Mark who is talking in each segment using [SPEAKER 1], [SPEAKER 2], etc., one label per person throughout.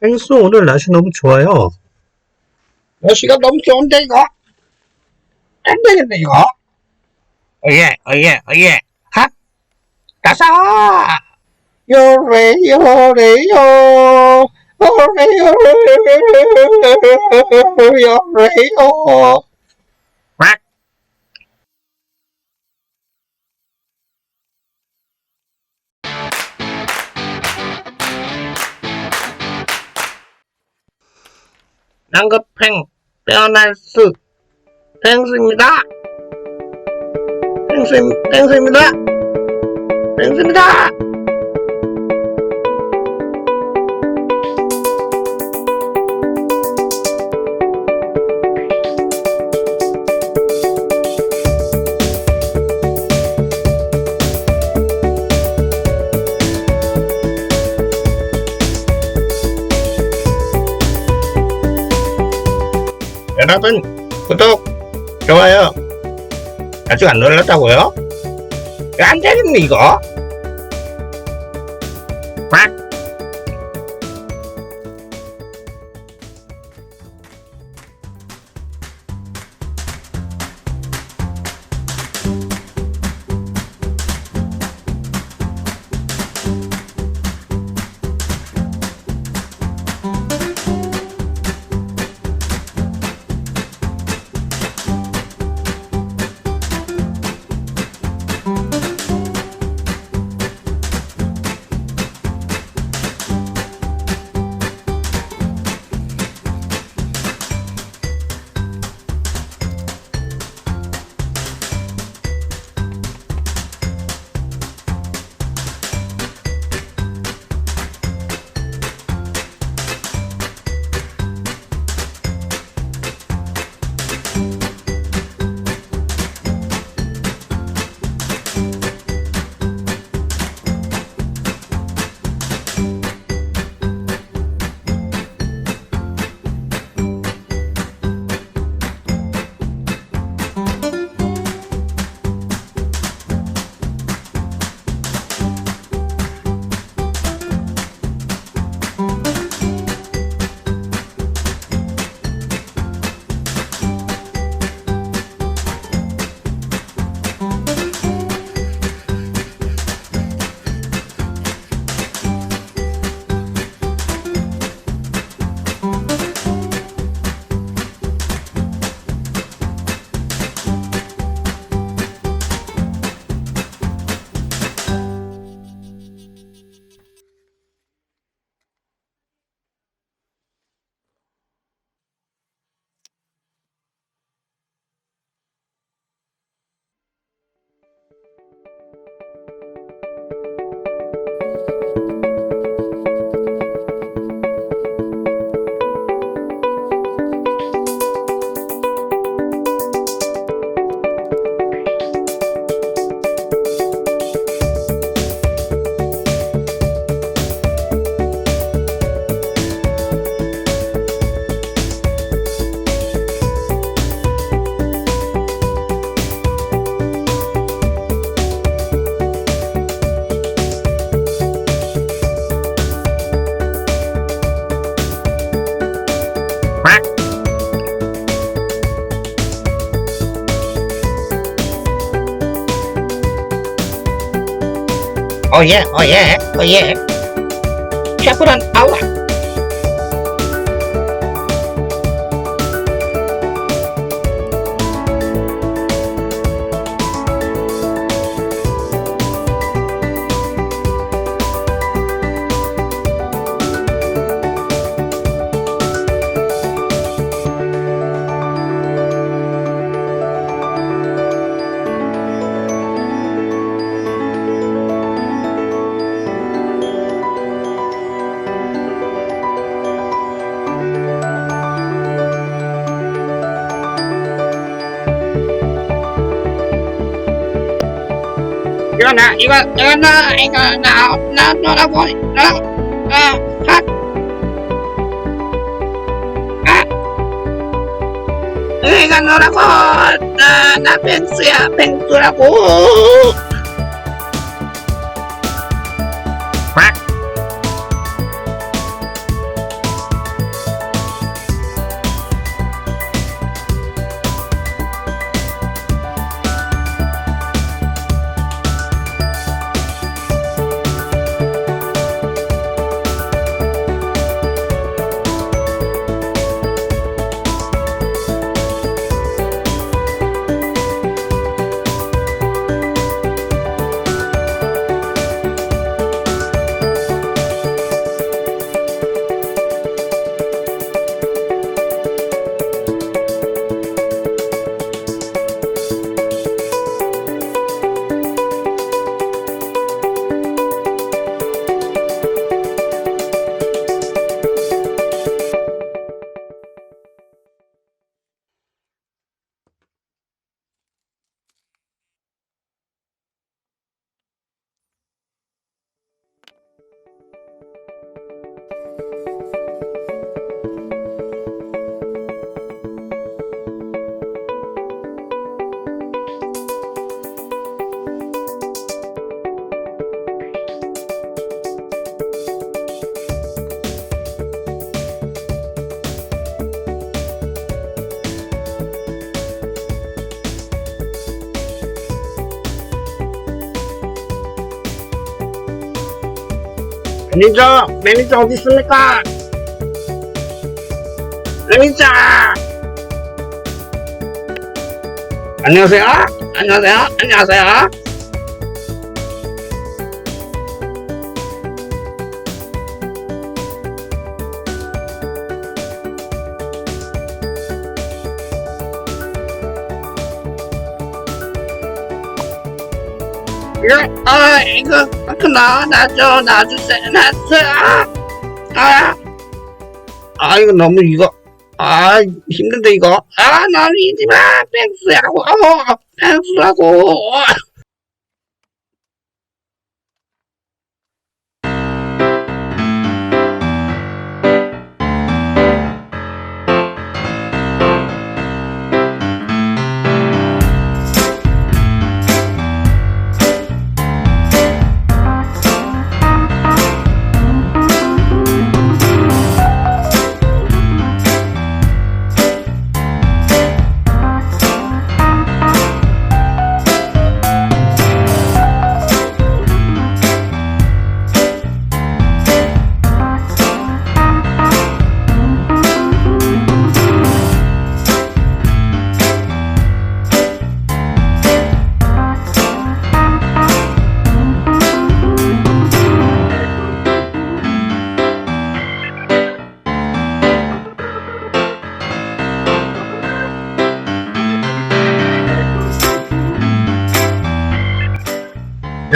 [SPEAKER 1] 펭수 오늘 날씨 너무 좋아요.
[SPEAKER 2] 날씨가 너무 좋은데 이거 안 되겠네 이거 어예 어예 어예 핫 가자 요래 요래 요 요래 요래요 요래요 낭급팽 빼어날 수 펭수입니다. 펭수 펭수입니다. 펭수입니다 여러분 구독 좋아요 아직 안 눌렀다고요? 안 되겠네 이거 오예 오예 오예 샤프란 아 우라 이거 나 이거 이거 나 이거 나나 너라고 나아 이거 너라고 나나 매니저, 매니저 어디 있습니까? 매니저! 안녕하세요? 안녕하세요? 안녕하세요? 예, 아, 이거, 그, 나, 놔줘, 놔주세요, 놔주세요. 아, 아, 이거 너무 이거, 아, 힘든데, 이거. 아, 난 이지 마, 뺑스라고, 어.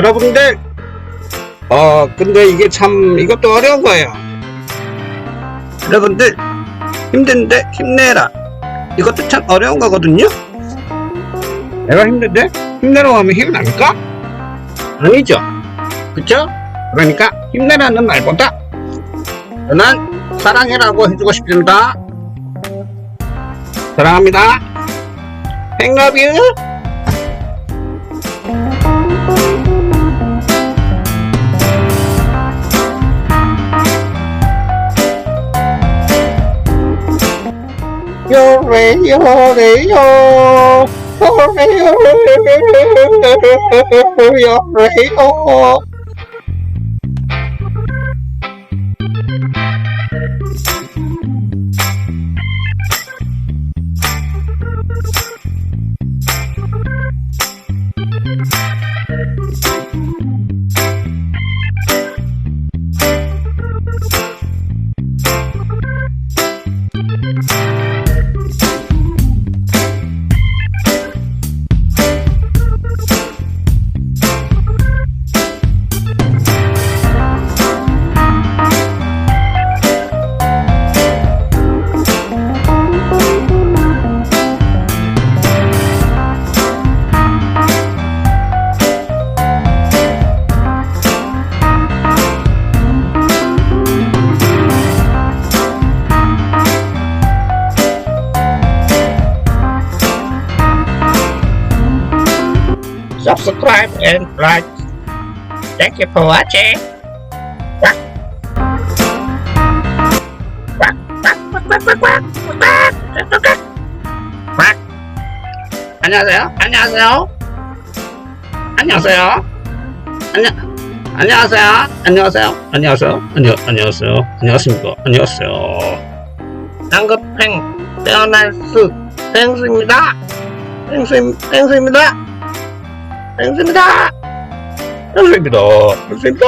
[SPEAKER 2] 여러분들, 어, 근데 이게 참, 이것도 어려운 거예요. 여러분들, 힘든데 힘내라. 이것도 참 어려운 거거든요? 내가 힘든데 힘내라고 하면 힘이 납니까? 아니죠. 그쵸? 그러니까 힘내라는 말보다 저는 사랑해라고 해주고 싶습니다. 사랑합니다. 행러뷰 Hooray, hooray, oh! Hooray, hooray, hooray, oh! subscribe and like. Thank you for watching. Quack. Quack, quack, quack, quack, quack, quack, quack, quack. Quack. 안녕하세요. 안녕하세요. 안녕하세요. 안녕. 안녕하세요. 안녕하세요. 안녕하세요. 안녕 안녕하세요. 안녕하십니까. 안녕하세요. 당급행 태어날 수 땡수입니다. 땡수 땡수입니다. 양수입니다. 양수입니다. 양수입니다.